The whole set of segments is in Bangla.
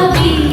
I'll be.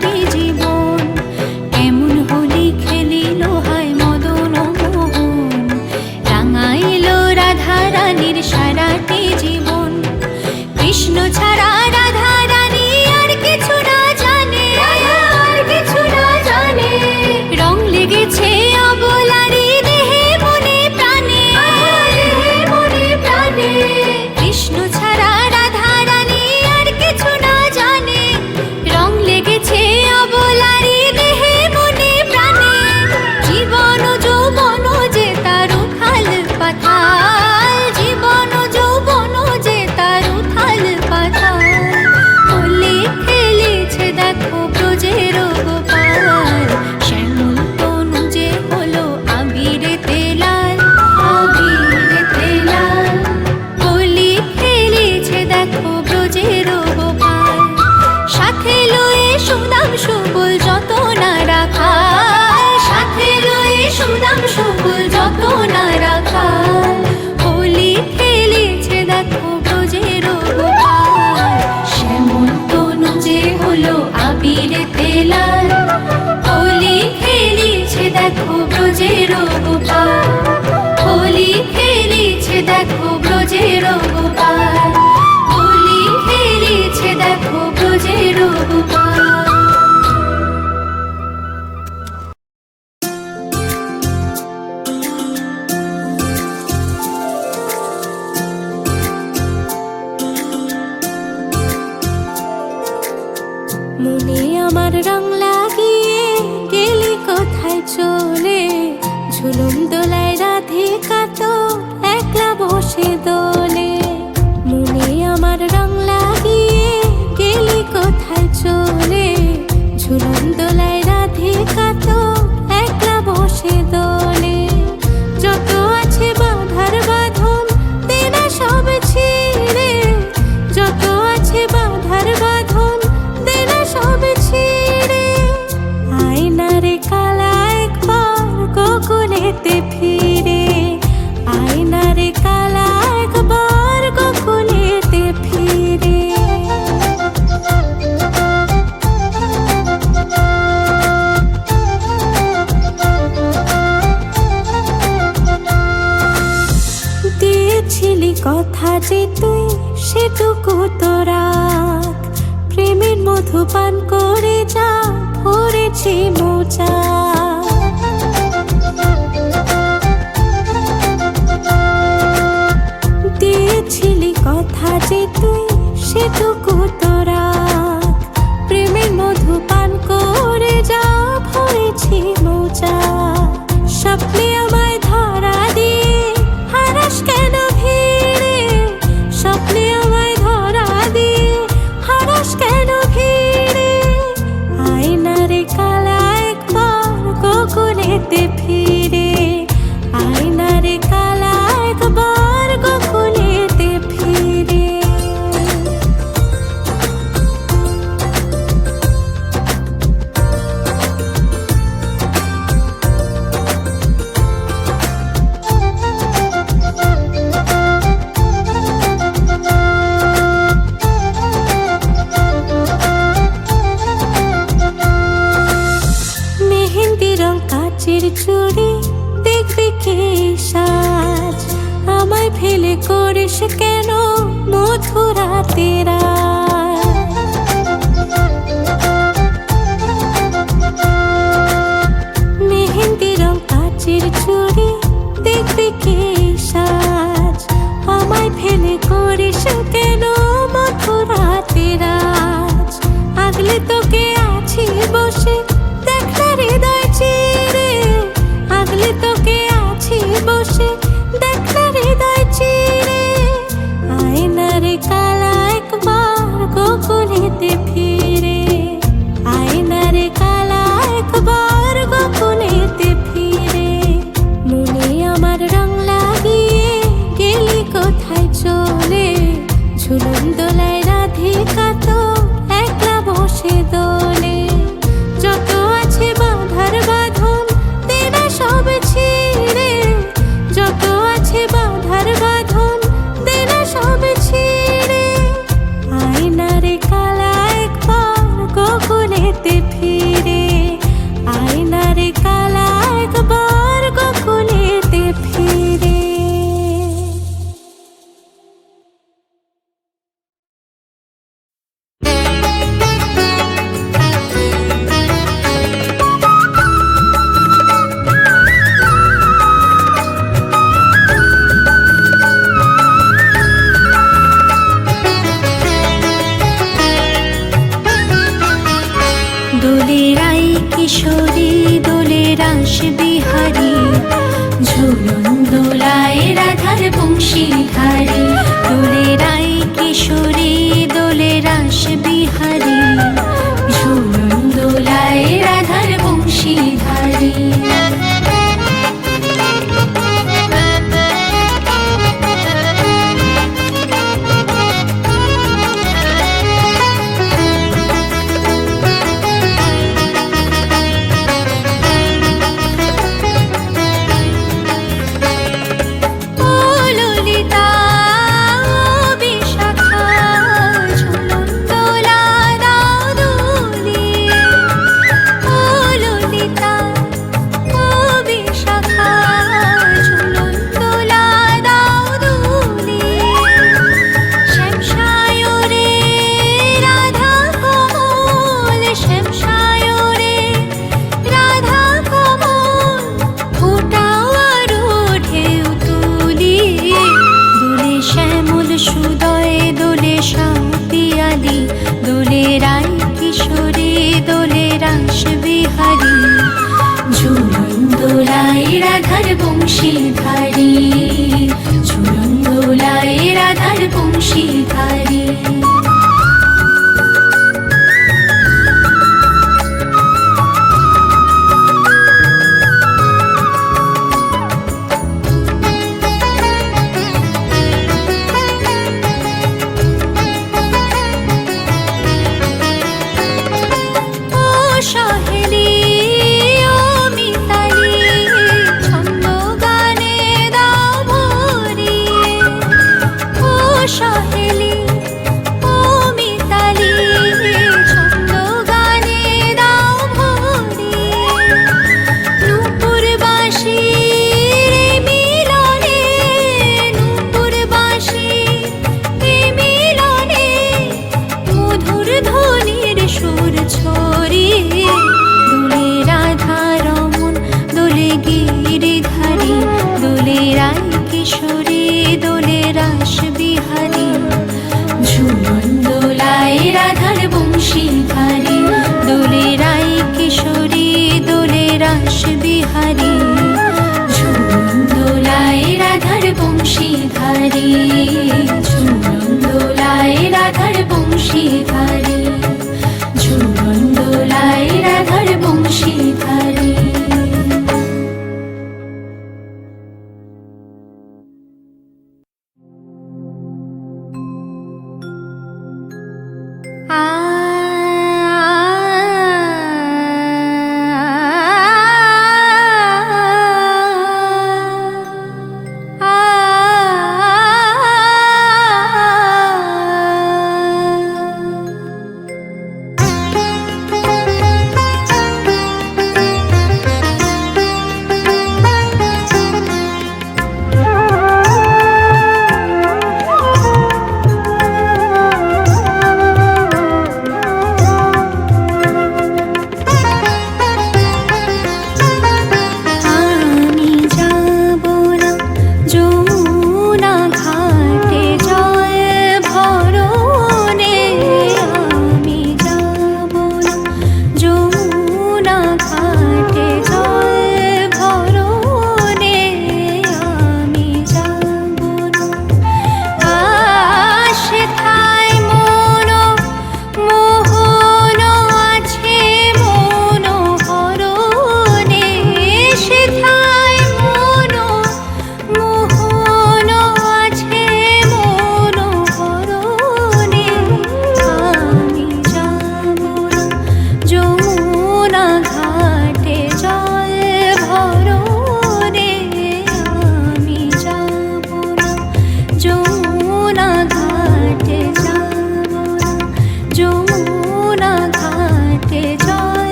की স্বপ্নে করিস কেন? সুর ছড়িয়ে দোলে রাধা রমন, দোলে গিরি ধারি, দোলে রায় কিশোরী, দোলে রাস বিহারি। ঝুমন দোলায় রাধার বংশী ধারি দোলে রায় কিশোরী, দোলে রাস বিহারি। ঝুমন দোলায় রাধার বংশী ধারি ঝুমন দোলায় রাধার বংশী